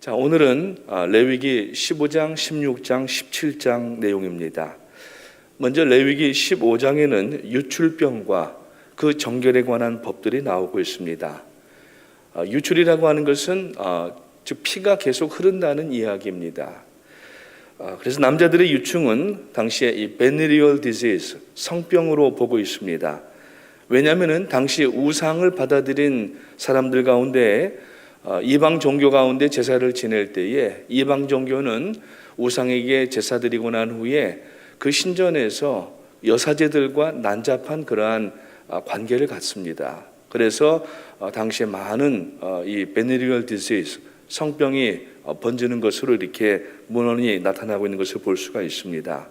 자, 오늘은 아, 레위기 15장, 16장, 17장 내용입니다. 먼저 레위기 15장에는 유출병과 그 정결에 관한 법들이 나오고 있습니다. 아, 유출이라고 하는 것은 아, 즉 피가 계속 흐른다는 이야기입니다. 아, 그래서 남자들의 유충은 당시에 이 베네리얼 디지즈 성병으로 보고 있습니다. 왜냐하면은 당시 우상을 받아들인 사람들 가운데 어, 이방 종교 가운데 제사를 지낼 때에 이방 종교는 우상에게 제사 드리고 난 후에 그 신전에서 여사제들과 난잡한 그러한 아, 관계를 갖습니다. 그래서 어, 당시에 많은 어, 이 베네리얼 디지즈 성병이 어, 번지는 것으로 이렇게 문헌이 나타나고 있는 것을 볼 수가 있습니다.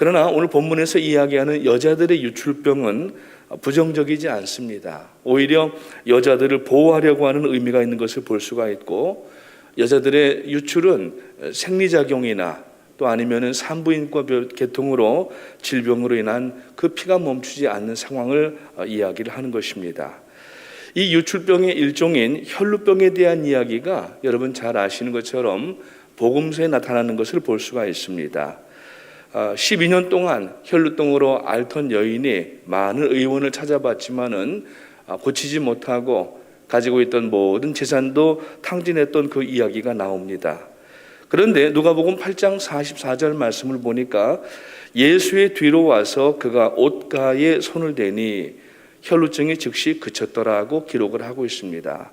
그러나 오늘 본문에서 이야기하는 여자들의 유출병은 부정적이지 않습니다. 오히려 여자들을 보호하려고 하는 의미가 있는 것을 볼 수가 있고 여자들의 유출은 생리작용이나 또 아니면은 산부인과 계통으로 질병으로 인한 그 피가 멈추지 않는 상황을 어, 이야기를 하는 것입니다. 이 유출병의 일종인 혈루병에 대한 이야기가 여러분 잘 아시는 것처럼 복음서에 나타나는 것을 볼 수가 있습니다. 12년 동안 혈루병으로 앓던 여인이 많은 의원을 찾아봤지만은 아, 고치지 못하고 가지고 있던 모든 재산도 탕진했던 그 이야기가 나옵니다. 그런데 누가복음 8장 44절 말씀을 보니까 예수의 뒤로 와서 그가 옷가에 손을 대니 혈루증이 즉시 그쳤더라고 기록을 하고 있습니다.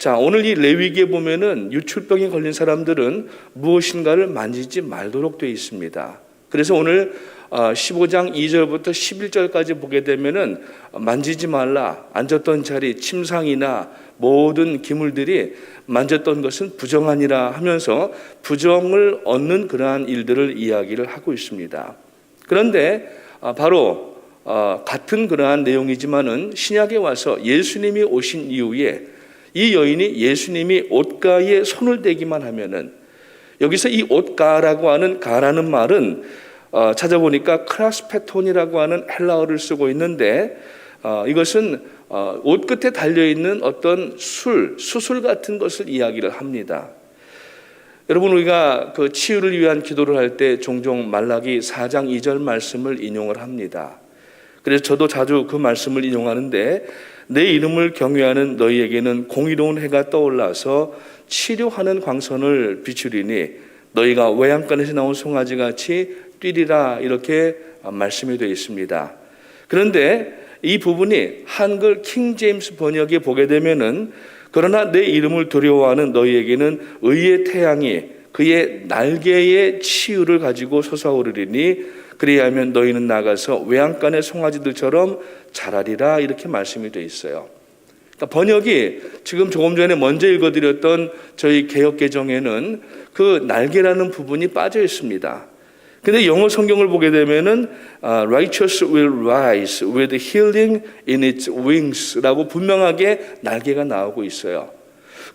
자, 오늘 이 레위기에 보면은 유출병에 걸린 사람들은 무엇인가를 만지지 말도록 되어 있습니다. 그래서 오늘 15장 2절부터 11절까지 보게 되면은 만지지 말라. 앉았던 자리, 침상이나 모든 기물들이 만졌던 것은 부정하니라 하면서 부정을 얻는 그러한 일들을 이야기를 하고 있습니다. 그런데 바로 같은 그러한 내용이지만은 신약에 와서 예수님이 오신 이후에 이 여인이 예수님이 옷가에 손을 대기만 하면은 여기서 이 옷가라고 하는 가라는 말은 어, 찾아보니까 크라스페톤이라고 하는 헬라어를 쓰고 있는데 어, 이것은 어, 옷 끝에 달려 있는 어떤 술, 수술 같은 것을 이야기를 합니다. 여러분 우리가 그 치유를 위한 기도를 할 때 종종 말라기 4장 2절 말씀을 인용을 합니다. 그래서 저도 자주 그 말씀을 인용하는데 내 이름을 경외하는 너희에게는 공의로운 해가 떠올라서 치료하는 광선을 비추리니 너희가 외양간에서 나온 송아지 같이 뛰리라 이렇게 말씀이 되어 있습니다. 그런데 이 부분이 한글 킹 제임스 번역에 보게 되면은 그러나 내 이름을 두려워하는 너희에게는 의의 태양이 그의 날개의 치유를 가지고 솟아오르리니 그리하면 너희는 나가서 외양간의 송아지들처럼 자라리라 이렇게 말씀이 되어 있어요. 그러니까 번역이 지금 조금 전에 먼저 읽어드렸던 저희 개혁 개정에는 그 날개라는 부분이 빠져 있습니다. 근데 영어 성경을 보게 되면은 uh, righteous will rise with healing in its wings라고 분명하게 날개가 나오고 있어요.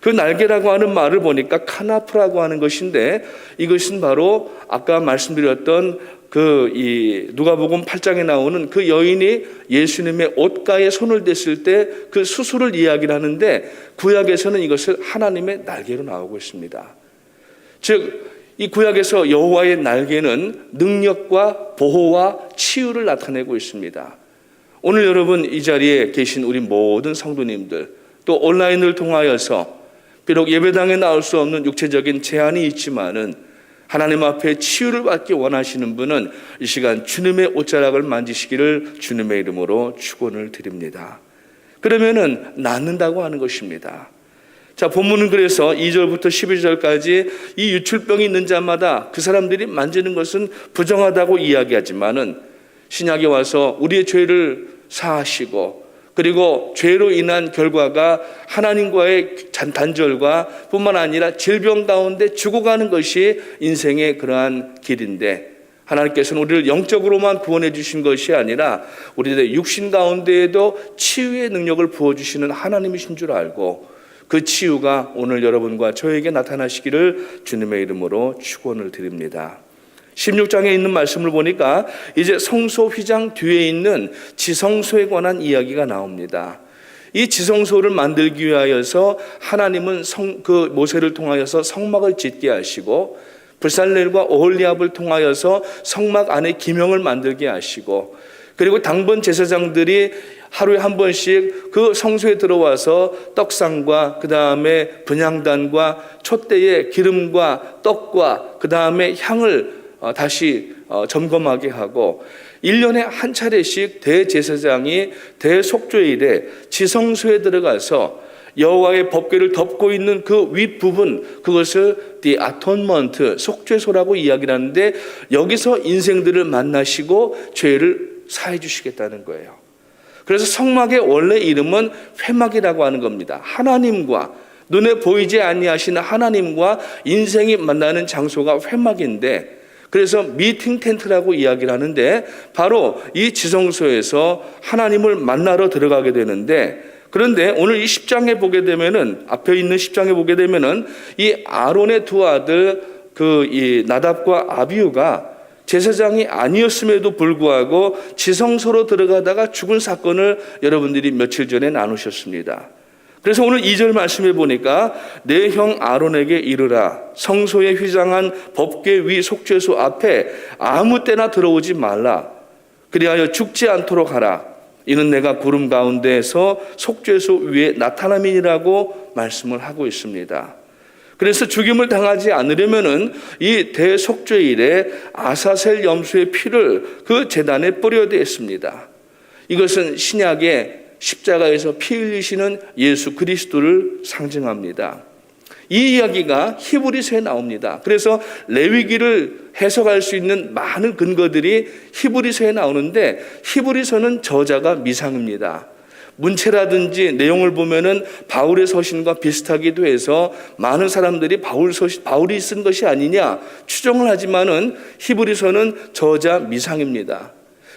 그 날개라고 하는 말을 보니까 카나프라고 하는 것인데 이것은 바로 아까 말씀드렸던 그 이 누가복음 8장에 나오는 그 여인이 예수님의 옷가에 손을 댔을 때 그 수술을 이야기를 하는데 구약에서는 이것을 하나님의 날개로 나오고 있습니다. 즉 이 구약에서 여호와의 날개는 능력과 보호와 치유를 나타내고 있습니다. 오늘 여러분 이 자리에 계신 우리 모든 성도님들 또 온라인을 통하여서 비록 예배당에 나올 수 없는 육체적인 제한이 있지만은 하나님 앞에 치유를 받기 원하시는 분은 이 시간 주님의 옷자락을 만지시기를 주님의 이름으로 축원을 드립니다. 그러면은 낫는다고 하는 것입니다. 자, 본문은 그래서 2절부터 11절까지 이 유출병이 있는 자마다 그 사람들이 만지는 것은 부정하다고 이야기하지만은 신약에 와서 우리의 죄를 사하시고 그리고 죄로 인한 결과가 하나님과의 단절과 뿐만 아니라 질병 가운데 죽어가는 것이 인생의 그러한 길인데 하나님께서는 우리를 영적으로만 구원해 주신 것이 아니라 우리들의 육신 가운데에도 치유의 능력을 부어 주시는 하나님이신 줄 알고 그 치유가 오늘 여러분과 저에게 나타나시기를 주님의 이름으로 축원을 드립니다. 16장에 있는 말씀을 보니까 이제 성소 휘장 뒤에 있는 지성소에 관한 이야기가 나옵니다. 이 지성소를 만들기 위하여서 하나님은 성, 그 모세를 통하여서 성막을 짓게 하시고 불살렐과 오홀리압을 통하여서 성막 안에 기명을 만들게 하시고 그리고 당번 제사장들이 하루에 한 번씩 그 성소에 들어와서 떡상과 그 다음에 분향단과 촛대에 기름과 떡과 그 다음에 향을 어, 다시 어, 점검하게 하고 1년에 한 차례씩 대제사장이 대속죄일에 지성소에 들어가서 여호와의 법궤를 덮고 있는 그 윗부분 그것을 the atonement 속죄소라고 이야기를 하는데 여기서 인생들을 만나시고 죄를 사해 주시겠다는 거예요. 그래서 성막의 원래 이름은 회막이라고 하는 겁니다. 하나님과 눈에 보이지 아니하시는 하나님과 인생이 만나는 장소가 회막인데 그래서 미팅 텐트라고 이야기를 하는데 바로 이 지성소에서 하나님을 만나러 들어가게 되는데 그런데 오늘 이 10장에 보게 되면은 앞에 있는 10장에 보게 되면은 이 아론의 두 아들 그 이 나답과 아비우가 제사장이 아니었음에도 불구하고 지성소로 들어가다가 죽은 사건을 여러분들이 며칠 전에 나누셨습니다. 그래서 오늘 2절 말씀해 보니까 내 형 아론에게 이르라 성소에 휘장한 법궤 위 속죄소 앞에 아무 때나 들어오지 말라 그리하여 죽지 않도록 하라 이는 내가 구름 가운데에서 속죄소 위에 나타남이라고 말씀을 하고 있습니다. 그래서 죽임을 당하지 않으려면은 이 대속죄일에 아사셀 염소의 피를 그 재단에 뿌려야 되었습니다. 이것은 신약의 십자가에서 피 흘리시는 예수 그리스도를 상징합니다. 이 이야기가 히브리서에 나옵니다. 그래서 레위기를 해석할 수 있는 많은 근거들이 히브리서에 나오는데 히브리서는 저자가 미상입니다. 문체라든지 내용을 보면은 바울의 서신과 비슷하기도 해서 많은 사람들이 바울 서신, 바울이 쓴 것이 아니냐 추정을 하지만은 히브리서는 저자 미상입니다.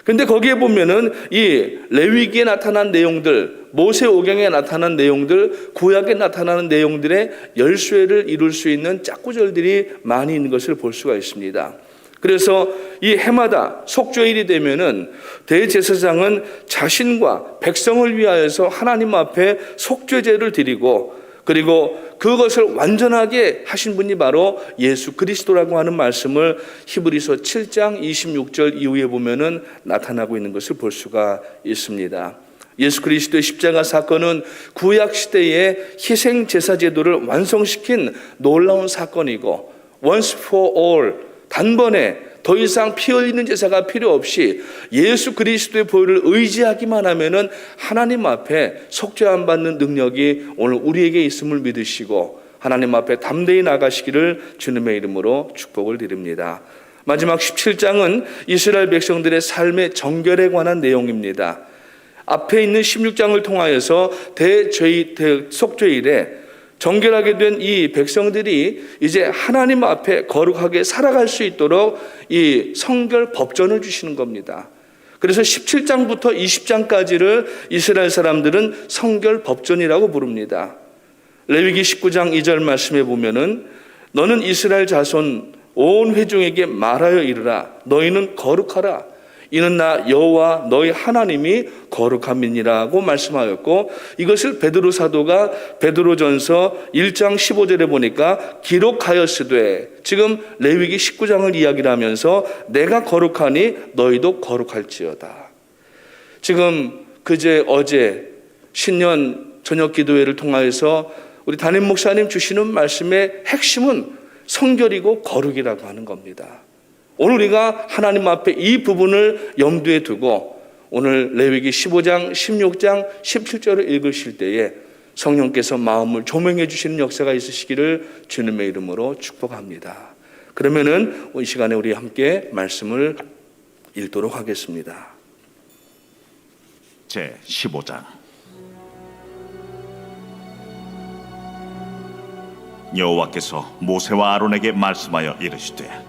근데 거기에 보면은 이 레위기에 나타난 내용들, 모세 오경에 나타난 내용들, 구약에 나타나는 내용들의 열쇠를 이룰 수 있는 짝구절들이 많이 있는 것을 볼 수가 있습니다. 그래서 이 해마다 속죄일이 되면은 대제사장은 자신과 백성을 위하여서 하나님 앞에 속죄제를 드리고 그리고 그것을 완전하게 하신 분이 바로 예수 그리스도라고 하는 말씀을 히브리서 7장 26절 이후에 보면은 나타나고 있는 것을 볼 수가 있습니다. 예수 그리스도의 십자가 사건은 구약 시대의 희생 제사 제도를 완성시킨 놀라운 사건이고 once for all 단번에 더 이상 피 흘리는 제사가 필요 없이 예수 그리스도의 보혈을 의지하기만 하면은 하나님 앞에 속죄함 받는 능력이 오늘 우리에게 있음을 믿으시고 하나님 앞에 담대히 나가시기를 주님의 이름으로 축복을 드립니다. 마지막 17장은 이스라엘 백성들의 삶의 정결에 관한 내용입니다. 앞에 있는 16장을 통하여서 대죄 대속죄일에 정결하게 된 이 백성들이 이제 하나님 앞에 거룩하게 살아갈 수 있도록 이 성결 법전을 주시는 겁니다. 그래서 17장부터 20장까지를 이스라엘 사람들은 성결 법전이라고 부릅니다. 레위기 19장 2절 말씀에 보면은 너는 이스라엘 자손 온 회중에게 말하여 이르라 너희는 거룩하라 이는 나 여호와 너희 하나님이 거룩함이니라고 말씀하였고 이것을 베드로 사도가 베드로전서 1장 15절에 보니까 기록하였으되 지금 레위기 19장을 이야기를 하면서 내가 거룩하니 너희도 거룩할지어다. 지금 그제 어제 신년 저녁 기도회를 통하여서 우리 담임 목사님 주시는 말씀의 핵심은 성결이고 거룩이라고 하는 겁니다. 오늘 우리가 하나님 앞에 이 부분을 염두에 두고 오늘 레위기 15장, 16장, 17절을 읽으실 때에 성령께서 마음을 조명해 주시는 역사가 있으시기를 주님의 이름으로 축복합니다. 그러면은 이 시간에 우리 함께 말씀을 읽도록 하겠습니다. 제 15장 여호와께서 모세와 아론에게 말씀하여 이르시되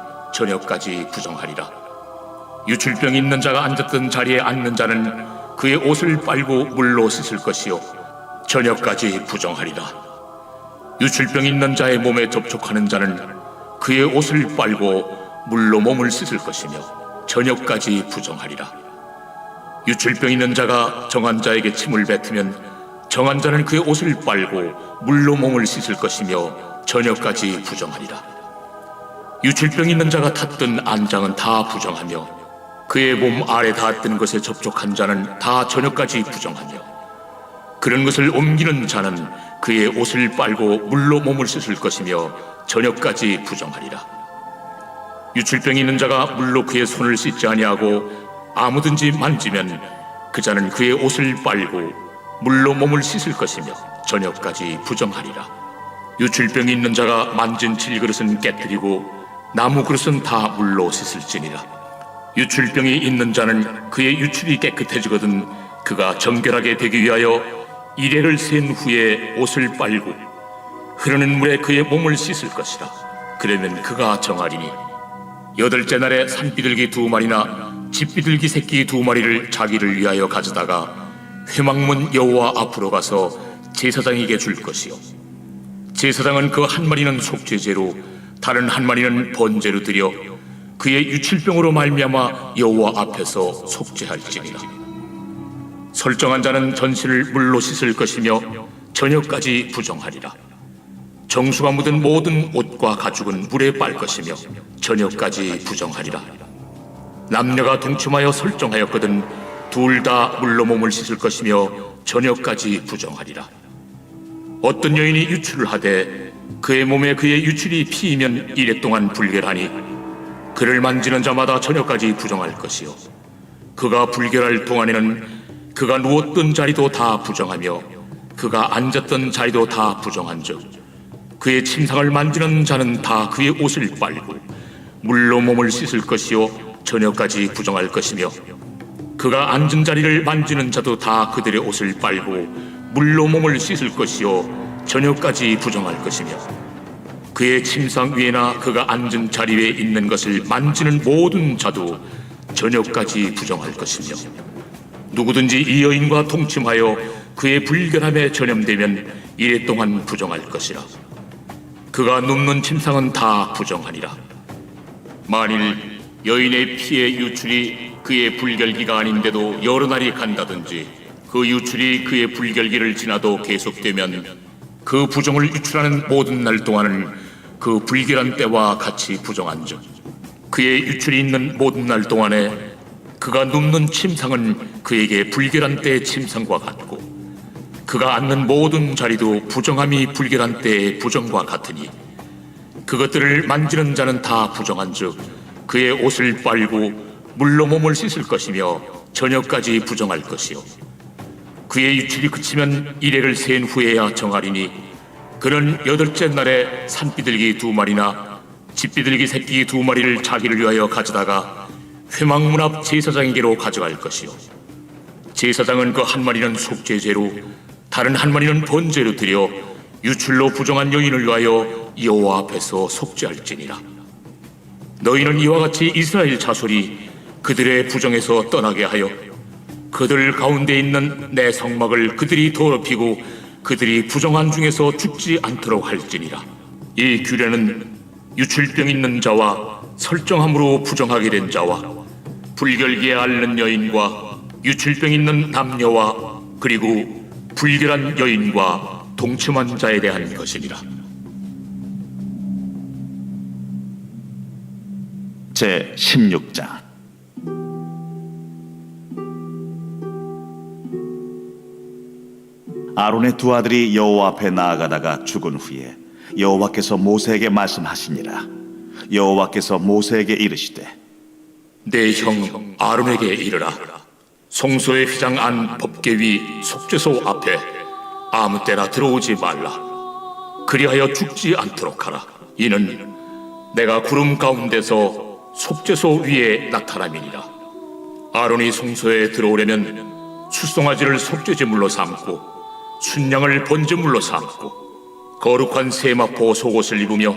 저녁까지 부정하리라. 유출병 있는 자가 앉았던 자리에 앉는 자는 그의 옷을 빨고 물로 씻을 것이요 저녁까지 부정하리라. 유출병 있는 자의 몸에 접촉하는 자는 그의 옷을 빨고 물로 몸을 씻을 것이며 저녁까지 부정하리라. 유출병 있는 자가 정한 자에게 침을 뱉으면 정한 자는 그의 옷을 빨고 물로 몸을 씻을 것이며 저녁까지 부정하리라. 유출병 있는 자가 탔던 안장은 다 부정하며 그의 몸 아래 닿았던 것에 접촉한 자는 다 저녁까지 부정하며 그런 것을 옮기는 자는 그의 옷을 빨고 물로 몸을 씻을 것이며 저녁까지 부정하리라. 유출병이 있는 자가 물로 그의 손을 씻지 아니하고 아무든지 만지면 그 자는 그의 옷을 빨고 물로 몸을 씻을 것이며 저녁까지 부정하리라. 유출병이 있는 자가 만진 질그릇은 깨뜨리고 나무 그릇은 다 물로 씻을지니라. 유출병이 있는 자는 그의 유출이 깨끗해지거든 그가 정결하게 되기 위하여 이래를 센 후에 옷을 빨고 흐르는 물에 그의 몸을 씻을 것이라. 그러면 그가 정하리니 여덟째 날에 산비둘기 두 마리나 집비둘기 새끼 두 마리를 자기를 위하여 가져다가 회막문 여호와 앞으로 가서 제사장에게 줄 것이요 제사장은 그 한 마리는 속죄제로 다른 한 마리는 번제로 드려 그의 유출병으로 말미암아 여호와 앞에서 속죄할지니라 설정한 자는 전신을 물로 씻을 것이며 저녁까지 부정하리라 정수가 묻은 모든 옷과 가죽은 물에 빨 것이며 저녁까지 부정하리라. 남녀가 동침하여 설정하였거든 둘 다 물로 몸을 씻을 것이며 저녁까지 부정하리라. 어떤 여인이 유출을 하되 그의 몸에 그의 유출이 피이면 이래 동안 불결하니 그를 만지는 자마다 저녁까지 부정할 것이요. 그가 불결할 동안에는 그가 누웠던 자리도 다 부정하며 그가 앉았던 자리도 다 부정한즉 그의 침상을 만지는 자는 다 그의 옷을 빨고 물로 몸을 씻을 것이요. 저녁까지 부정할 것이며 그가 앉은 자리를 만지는 자도 다 그들의 옷을 빨고 물로 몸을 씻을 것이요 저녁까지 부정할 것이며 그의 침상 위에나 그가 앉은 자리 위에 있는 것을 만지는 모든 자도 저녁까지 부정할 것이며 누구든지 이 여인과 동침하여 그의 불결함에 전염되면 이래 동안 부정할 것이라. 그가 눕는 침상은 다 부정하니라. 만일 여인의 피의 유출이 그의 불결기가 아닌데도 여러 날이 간다든지 그 유출이 그의 불결기를 지나도 계속되면 그 부정을 유출하는 모든 날 동안은 그 불결한 때와 같이 부정한 즉 그의 유출이 있는 모든 날 동안에 그가 눕는 침상은 그에게 불결한 때의 침상과 같고 그가 앉는 모든 자리도 부정함이 불결한 때의 부정과 같으니 그것들을 만지는 자는 다 부정한 즉 그의 옷을 빨고 물로 몸을 씻을 것이며 저녁까지 부정할 것이요 그의 유출이 그치면 이래를 센 후에야 정하리니 그는 여덟째 날에 산비둘기 두 마리나 집비둘기 새끼 두 마리를 자기를 위하여 가져다가 회막문 앞 제사장에게로 가져갈 것이요. 제사장은 그 한 마리는 속죄제로 다른 한 마리는 번제로 드려 유출로 부정한 여인을 위하여 여호와 앞에서 속죄할지니라. 너희는 이와 같이 이스라엘 자손이 그들의 부정에서 떠나게 하여 그들 가운데 있는 내 성막을 그들이 더럽히고 그들이 부정한 중에서 죽지 않도록 할지니라 이 규례는 유출병 있는 자와 설정함으로 부정하게 된 자와 불결기에 앓는 여인과 유출병 있는 남녀와 그리고 불결한 여인과 동침한 자에 대한 것이니라. 제 16장 아론의 두 아들이 여호와 앞에 나아가다가 죽은 후에 여호와께서 모세에게 말씀하시니라 여호와께서 모세에게 이르시되 내 형 아론에게 이르라. 성소의 휘장 안 법계 위 속죄소 앞에 아무 때나 들어오지 말라. 그리하여 죽지 않도록 하라. 이는 내가 구름 가운데서 속죄소 위에 나타남이니라. 아론이 성소에 들어오려면 수송아지를 속죄제물로 삼고 순양을 번제물로 삼고 거룩한 세마포 속옷을 입으며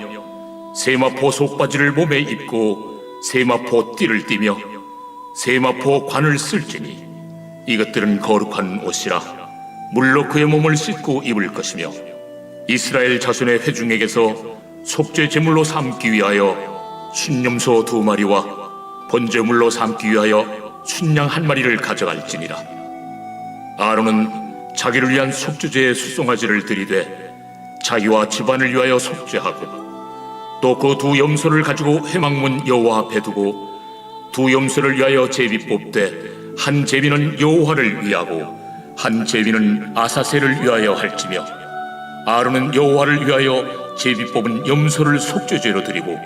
세마포 속바지를 몸에 입고 세마포 띠를 띠며 세마포 관을 쓸지니 이것들은 거룩한 옷이라 물로 그의 몸을 씻고 입을 것이며 이스라엘 자손의 회중에게서 속죄 제물로 삼기 위하여 순념소 두 마리와 번제물로 삼기 위하여 순양 한 마리를 가져갈지니라. 아론은 자기를 위한 속죄제의 수송아지를 들이되 자기와 집안을 위하여 속죄하고 또 그 두 염소를 가지고 회막문 여호와 앞에 두고 두 염소를 위하여 제비 뽑되 한 제비는 여호와를 위하고 한 제비는 아사셀을 위하여 할지며 아론은 여호와를 위하여 제비 뽑은 염소를 속죄제로 드리고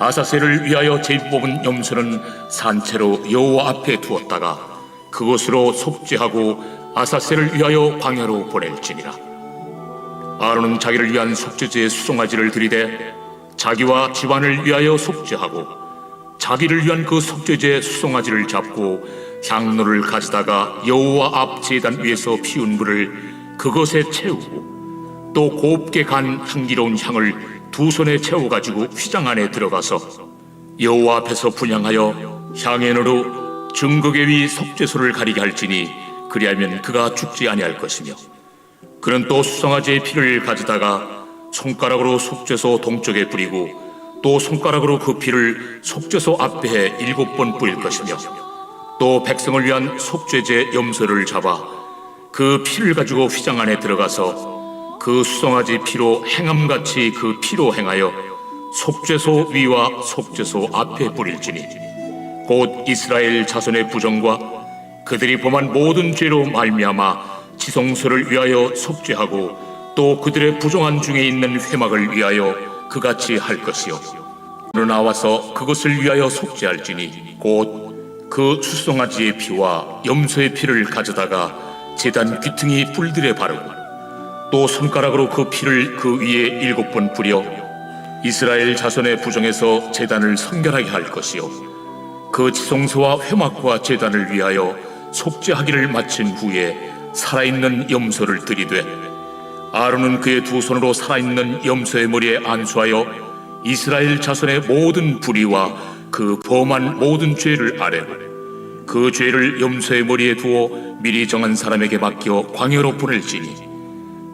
아사셀을 위하여 제비 뽑은 염소는 산채로 여호와 앞에 두었다가 그곳으로 속죄하고 아사셀을 위하여 광야로 보낼지니라. 아론은 자기를 위한 속죄제의 수송아지를 들이되 자기와 집안을 위하여 속죄하고 자기를 위한 그 속죄제 수송아지를 잡고 향로를 가져다가 여호와 앞 제단 위에서 피운 불을 그것에 채우고 또 곱게 간 향기로운 향을 두 손에 채워 가지고 휘장 안에 들어가서 여호와 앞에서 분양하여 향연으로 증거계 위 속죄소를 가리게 할지니 그리하면 그가 죽지 아니할 것이며 그는 또 수송아지의 피를 가져다가 손가락으로 속죄소 동쪽에 뿌리고 또 손가락으로 그 피를 속죄소 앞에 일곱 번 뿌릴 것이며 또 백성을 위한 속죄제 염소를 잡아 그 피를 가지고 휘장 안에 들어가서 그 수송아지 피로 행함같이 그 피로 행하여 속죄소 위와 속죄소 앞에 뿌릴지니 곧 이스라엘 자손의 부정과 그들이 범한 모든 죄로 말미암아 지성소를 위하여 속죄하고 또 그들의 부정한 중에 있는 회막을 위하여 그같이 할 것이요. 로 나와서 그것을 위하여 속죄할지니 곧 그 수송아지의 피와 염소의 피를 가져다가 제단 귀퉁이 뿔들에 바르고 또 손가락으로 그 피를 그 위에 일곱 번 뿌려 이스라엘 자손의 부정에서 제단을 성결하게 할 것이요. 그 지성소와 회막과 제단을 위하여 속죄하기를 마친 후에 살아있는 염소를 들이되 아론은 그의 두 손으로 살아있는 염소의 머리에 안수하여 이스라엘 자손의 모든 불의와 그 범한 모든 죄를 아뢰고 그 죄를 염소의 머리에 두어 미리 정한 사람에게 맡겨 광야로 보낼지니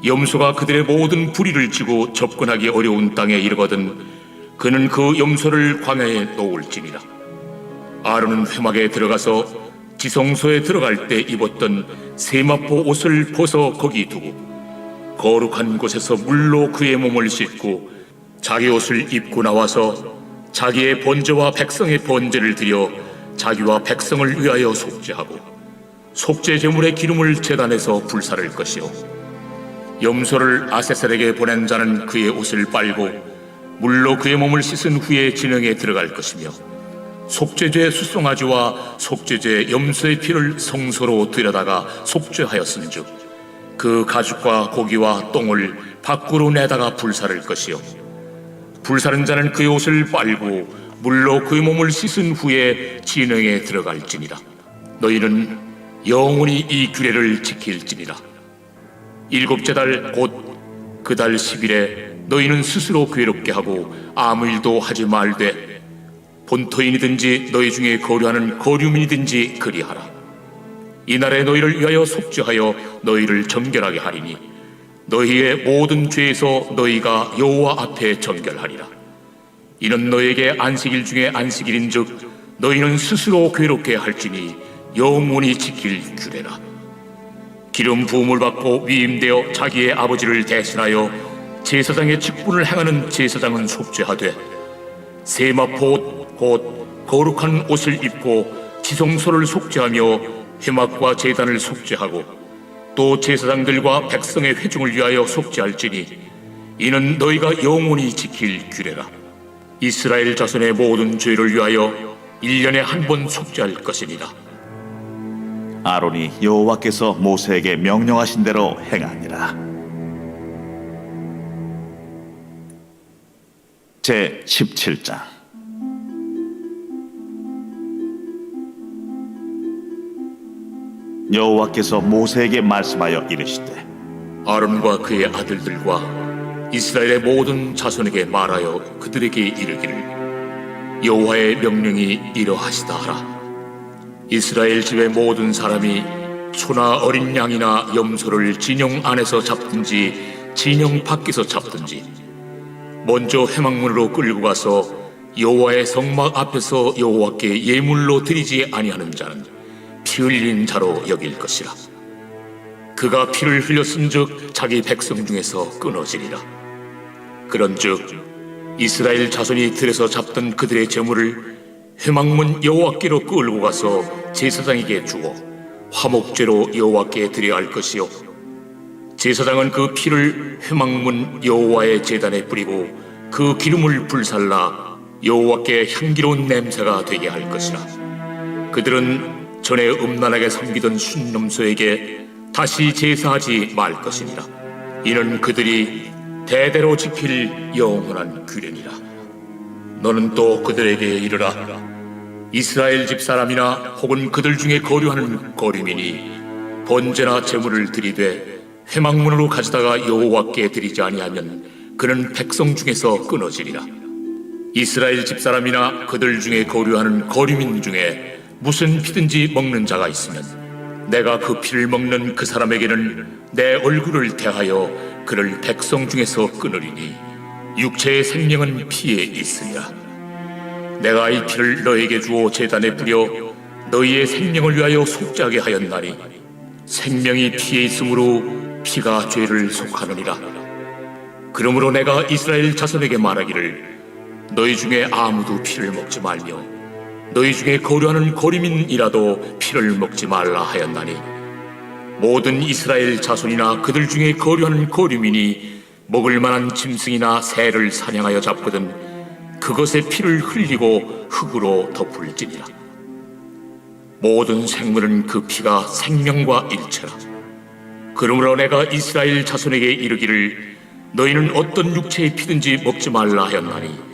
염소가 그들의 모든 불의를 지고 접근하기 어려운 땅에 이르거든 그는 그 염소를 광야에 놓을지니라. 아론은 회막에 들어가서 지성소에 들어갈 때 입었던 세마포 옷을 벗어 거기 두고 거룩한 곳에서 물로 그의 몸을 씻고 자기 옷을 입고 나와서 자기의 번제와 백성의 번제를 드려 자기와 백성을 위하여 속죄하고 속죄 제물의 기름을 제단에서 불사를 것이요. 염소를 아세셀에게 보낸 자는 그의 옷을 빨고 물로 그의 몸을 씻은 후에 진영에 들어갈 것이며 속죄제 수송아지와 속죄제 염소의 피를 성소로 들여다가 속죄하였은즉 그 가죽과 고기와 똥을 밖으로 내다가 불사를 것이요. 불사른 자는 그의 옷을 빨고 물로 그의 몸을 씻은 후에 진영에 들어갈지니라. 너희는 영원히 이 규례를 지킬지니라. 일곱째 달 곧 그달 10일에 너희는 스스로 괴롭게 하고 아무 일도 하지 말되 본토인이든지 너희 중에 거류하는 거류민이든지 그리하라. 이 날에 너희를 위하여 속죄하여 너희를 정결하게 하리니 너희의 모든 죄에서 너희가 여호와 앞에 정결하리라. 이는 너희에게 안식일 중에 안식일인즉 너희는 스스로 괴롭게 할지니 영원히 지킬 규례라. 기름 부음을 받고 위임되어 자기의 아버지를 대신하여 제사장의 직분을 행하는 제사장은 속죄하되 세마포 곧 거룩한 옷을 입고 지성소를 속죄하며 회막과 제단을 속죄하고 또 제사장들과 백성의 회중을 위하여 속죄할지니 이는 너희가 영원히 지킬 규례라. 이스라엘 자손의 모든 죄를 위하여 일년에 한 번 속죄할 것이니라 아론이 여호와께서 모세에게 명령하신 대로 행하니라. 제 17장 여호와께서 모세에게 말씀하여 이르시되 아론과 그의 아들들과 이스라엘의 모든 자손에게 말하여 그들에게 이르기를 여호와의 명령이 이러하시다 하라. 이스라엘 집의 모든 사람이 소나 어린 양이나 염소를 진영 안에서 잡든지 진영 밖에서 잡든지 먼저 회막문으로 끌고 가서 여호와의 성막 앞에서 여호와께 예물로 드리지 아니하는 자는 피 흘린 자로 여길 것이라 그가 피를 흘렸은즉 자기 백성 중에서 끊어지리라. 그런즉 이스라엘 자손이 들에서 잡던 그들의 재물을 회막문 여호와께로 끌고 가서 제사장에게 주어 화목제로 여호와께 드려야 할 것이요 제사장은 그 피를 회막문 여호와의 제단에 뿌리고 그 기름을 불살라 여호와께 향기로운 냄새가 되게 할 것이라. 그들은 전에 음란하게 섬기던 순놈소에게 다시 제사하지 말 것이니라. 이는 그들이 대대로 지킬 영원한 규례니라. 너는 또 그들에게 이르라. 이스라엘 집 사람이나 혹은 그들 중에 거류하는 거류민이 번제나 제물을 드리되 회막문으로 가져다가 여호와께 드리지 아니하면 그는 백성 중에서 끊어지리라. 이스라엘 집 사람이나 그들 중에 거류하는 거류민 중에 무슨 피든지 먹는 자가 있으면 내가 그 피를 먹는 그 사람에게는 내 얼굴을 대하여 그를 백성 중에서 끊으리니 육체의 생명은 피에 있으리라 내가 이 피를 너에게 주어 제단에 뿌려 너희의 생명을 위하여 속죄하게 하였나니 생명이 피에 있으므로 피가 죄를 속하느니라. 그러므로 내가 이스라엘 자손에게 말하기를 너희 중에 아무도 피를 먹지 말며 너희 중에 거류하는 거리민이라도 피를 먹지 말라 하였나니 모든 이스라엘 자손이나 그들 중에 거류하는 거류민이 먹을 만한 짐승이나 새를 사냥하여 잡거든 그것의 피를 흘리고 흙으로 덮을지니라. 모든 생물은 그 피가 생명과 일체라. 그러므로 내가 이스라엘 자손에게 이르기를 너희는 어떤 육체의 피든지 먹지 말라 하였나니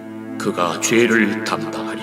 그가 죄를 담당하리라.